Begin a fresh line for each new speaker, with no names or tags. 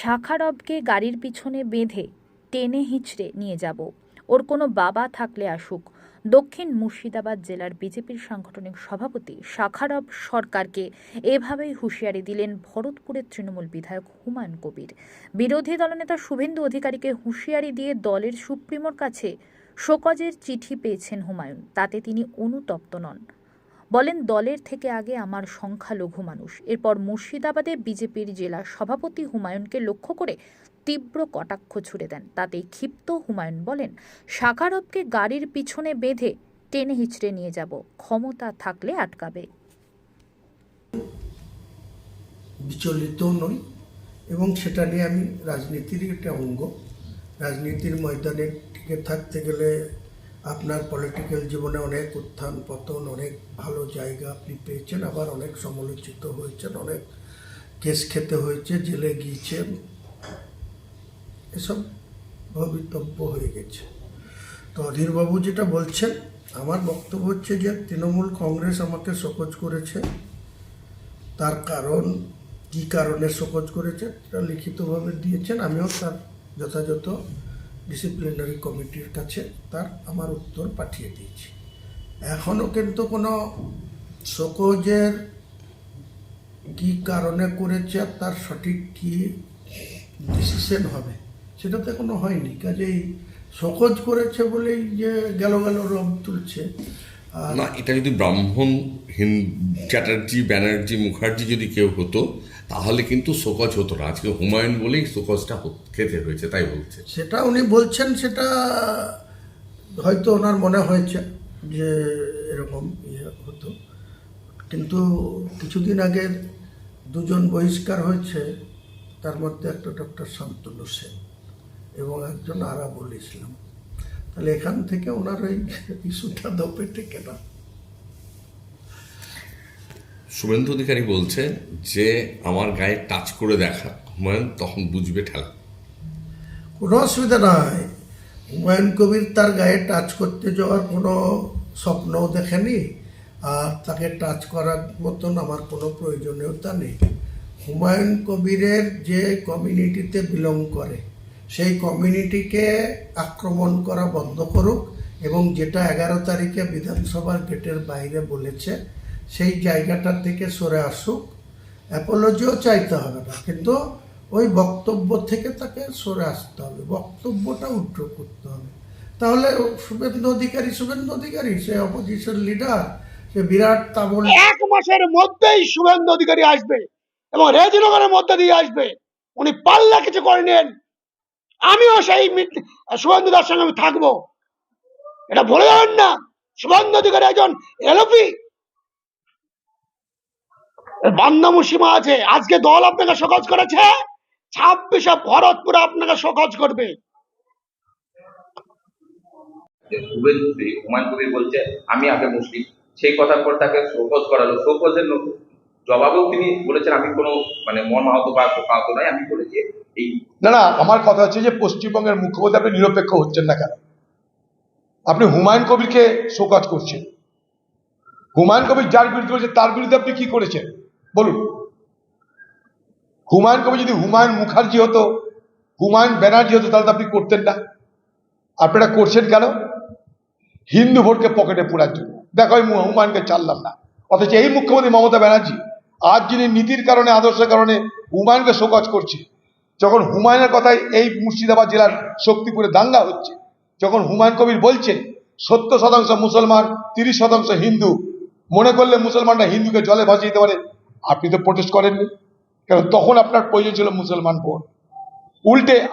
শাখারবকে গাড়ির পিছনে বেঁধে টেনে হিঁচড়ে নিয়ে যাব। ওর কোনো বাবা থাকলে আসুক। দক্ষিণ মুর্শিদাবাদ জেলার বিজেপির সাংগঠনিক সভাপতি শাখারব সরকারকে এভাবেই হুঁশিয়ারি দিলেন ভরতপুরের তৃণমূল বিধায়ক হুমায়ুন কবির। বিরোধী দলনেতা শুভেন্দু অধিকারীকে হুঁশিয়ারি দিয়ে দলের সুপ্রিমোর কাছে শোকজের চিঠি পেয়েছেন হুমায়ুন। তাতে তিনি অনুতপ্ত নন। বলেন, দলের থেকে আগে আমার সংখ্যালঘু মানুষ। এরপর মুর্শিদাবাদে বিজেপির জেলা সভাপতি হুমায়ুনকে লক্ষ্য করে তীব্র কটাক্ষ ছুড়ে দেন। তাতেই ক্ষিপ্ত হুমায়ুন বলেন সাকারবকে গাড়ির পিছনে বেঁধে টেনে হিচড়ে নিয়ে যাব, ক্ষমতা থাকলে আটকাবে।
বিচলিত নই এবং সেটা নিয়ে আমি রাজনীতির একটা অঙ্গ। রাজনীতির ময়দানে টিকে থাকতে গেলে আপনার পলিটিক্যাল জীবনে অনেক উত্থান পতন অনেক ভালো জায়গা আপনি পেয়েছেন, আবার অনেক সমালোচিত হয়েছেন, অনেক কেস খেতে হয়েছে, জেলে গিয়েছেন। এসব ভবিতব্য হয়ে গেছে। তো অধীরবাবু যেটা বলছেন, আমার বক্তব্য হচ্ছে যে তৃণমূল কংগ্রেস আমাকে শোকজ করেছে। তার কারণ, কী কারণে শোকজ করেছে লিখিতভাবে দিয়েছেন। আমিও তার যথাযথ ডিসিপ্লিনারি কমিটির কাছে তার আমার উত্তর পাঠিয়ে দিয়েছি। এখনও কিন্তু কোনো শোকজের কি কারণে করেছে আর তার সঠিক কি ডিসিশন হবে সেটা তো এখনও হয়নি। কাজেই শোকজ করেছে বলেই যে গেল গেল রব তুলছে।
না, এটা যদি ব্রাহ্মণ চ্যাটার্জি, ব্যানার্জি, মুখার্জি যদি কেউ হতো তাহলে কিন্তু শোকজ হতো না। আজকে হুমায়ুন বলেই শোকজটা খেতে হয়েছে, তাই বলছে।
সেটা উনি বলছেন, সেটা হয়তো ওনার মনে হয়েছে যে এরকম ইয়ে হতো। কিন্তু কিছুদিন আগে দুজন বহিষ্কার হয়েছে, তার মধ্যে একটা ডক্টর শান্তনু সেন এবং একজন আরাবুল ইসলাম। তাহলে এখান থেকে ওনার ওই ইস্যুটা দপে টেকে না।
শুভেন্দু অধিকারী বলছে যে, আমার গায়ে টাচ করে দেখা। হুমায়ুন তখন বুঝবে ঠেলা।
কোনো অসুবিধা নাই। হুমায়ুন কবির তার গায়ে টাচ করতে যাওয়ার কোনো স্বপ্নও দেখেনি আর তাকে টাচ করার মতন আমার কোনো প্রয়োজনীয়তা নেই। হুমায়ুন কবিরের যে কমিউনিটিতে বিলং করে, সেই কমিউনিটিকে আক্রমণ করা বন্ধ করুক এবং যেটা এগারো তারিখে বিধানসভার গেটের বাইরে বলেছে সেই জায়গাটার থেকে সরে আসুক। অ্যাপোলজিও চাইতে হবে না, কিন্তু ওই বক্তব্য থেকে তাকে সরে আসতে হবে। বক্তব্যটা উড্র করতে হবে। তাহলে শুভেন্দু অধিকারী শুভেন্দু অধিকারী, সে অপোজিশন লিডার সে বিরাট তাবল
এক মাসের মধ্যেই শুভেন্দু অধিকারী আসবে এবং রেজিনগরের মধ্যে দিয়ে আসবে। উনি পাল্লা কিছু করে নেন। আমিও সেই শুভেন্দু দার সঙ্গে আমি থাকব। এটা বলে যাবেন না। শুভেন্দু অধিকারী একজন এলপি বান্দামু সীমা আছে। আজকে দল আপনাকে সকাজ করেছে। ছাব্বিশে ভরতপুরে আপনাকে সকাজ করবে।
হুমায়ুন কবির বলছে আমি আগে মুসলিম। সেই কথার পর তাকে শোকজ করালো। শোকজের নতুন জবাবেও তিনি বলেছেন আমি কোনো মানে মন আহত বা আহত নয় আমি বলেছি এই
না না আমার কথা হচ্ছে যে পশ্চিমবঙ্গের মুখ্যমন্ত্রী আপনি নিরপেক্ষ হচ্ছেন না কেন? আপনি হুমায়ুন কবিরকে শোকাজ করছেন। হুমায়ুন কবির যার বিরুদ্ধে বলছে তার বিরুদ্ধে আপনি কি করেছেন? বলুন। হুমায়ুন কবির যদি হুমায়ুন মুখার্জি হতো, হুমায়ুন ব্যানার্জি হতো, তাহলে তো আপনি করতেন না। আপনারা করছেন কেন? হিন্দু ভোটকে পকেটে পোড়ার জন্য। দেখো, আমি হুমায়ুনকে চাললাম না। অথচ এই মুখ্যমন্ত্রী মমতা ব্যানার্জি, আজ যিনি নীতির কারণে, আদর্শের কারণে হুমায়ুনকে শোকজ করছে, যখন হুমায়ুনের কথায় এই মুর্শিদাবাদ জেলার শক্তিপুরে দাঙ্গা হচ্ছে, যখন হুমায়ুন কবির বলছেন, সত্তর শতাংশ মুসলমান, তিরিশ শতাংশ হিন্দু, মনে করলে মুসলমানরা হিন্দুকে জলে ভাসিয়ে দিতে পারে আপনি তো প্রোটেস্ট করেননি। কেন? তখন আপনার প্রয়োজন ছিল মুসলমান ভোট। উল্টে